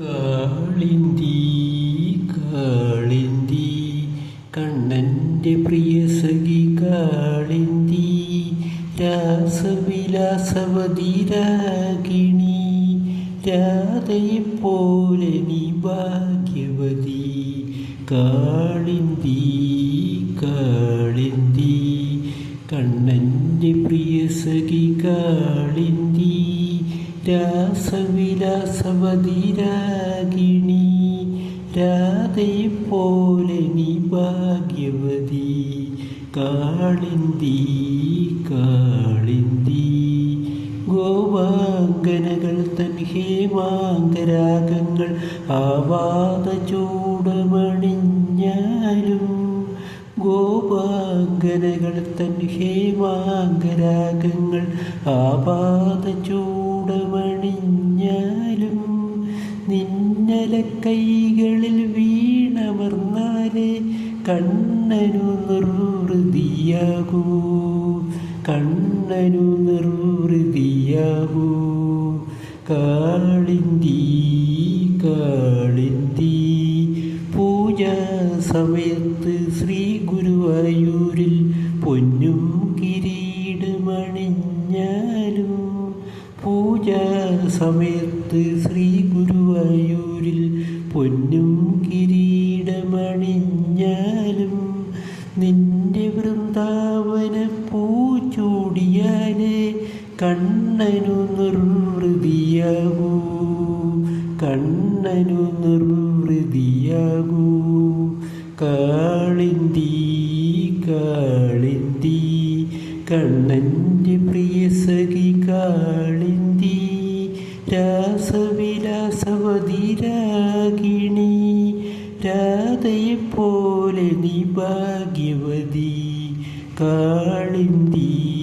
കാളിന്തി കാളിന്തി കണ്ണന്റെ പ്രിയ സഖി കാളിന്തി രാസവിലാസവതിരാഗിണി രാധയെപ്പോലെ നീ ഭാഗ്യവതി. കാളിന്തി കാളിന്തി കണ്ണന്റെ പ്രിയ സഖി കാളിന്തി രാസവിലാസവതിരാഗിണി രാധയെപ്പോലെ നീ ഭാഗ്യവതി. കാളിന്തി കാളിന്തി. ഗോവാങ്കനകൾ തൻ ഹേമാങ്കരാഗങ്ങൾ ആവാത ചൂടമണിഞ്ഞാലും ഗോപാങ്കനകൾ തൻ ഹേമാങ്കരാഗങ്ങൾ ആപാത ചൂടമണിഞ്ഞാലും നിന്നല കൈകളിൽ വീണമർന്നാലേ കണ്ണനു നിർവൃതിയാകൂ കണ്ണനു നിർവൃതിയാകൂ കാളിന്തി കാളിന്തി പൂജാ സമയത്ത് ശ്രീ ഗുരുവായൂരിൽ പൊന്നും സമയത്ത് ശ്രീ ഗുരുവായൂരിൽ പൊന്നും കിരീടമണിഞ്ഞാലും നിന്റെ വൃന്ദാവന പൂച്ചൂടിയാലേ കണ്ണനു നിർവൃതിയാകൂ. കണ്ണനു നിർവൃതിയാകൂ. കാളിന്തി കാളിന്തി കണ്ണന്റെ രാസവിലാസവതിരാഗിണി രാധയെപ്പോലെ നീ ഭാഗ്യവതി കാളിന്തി.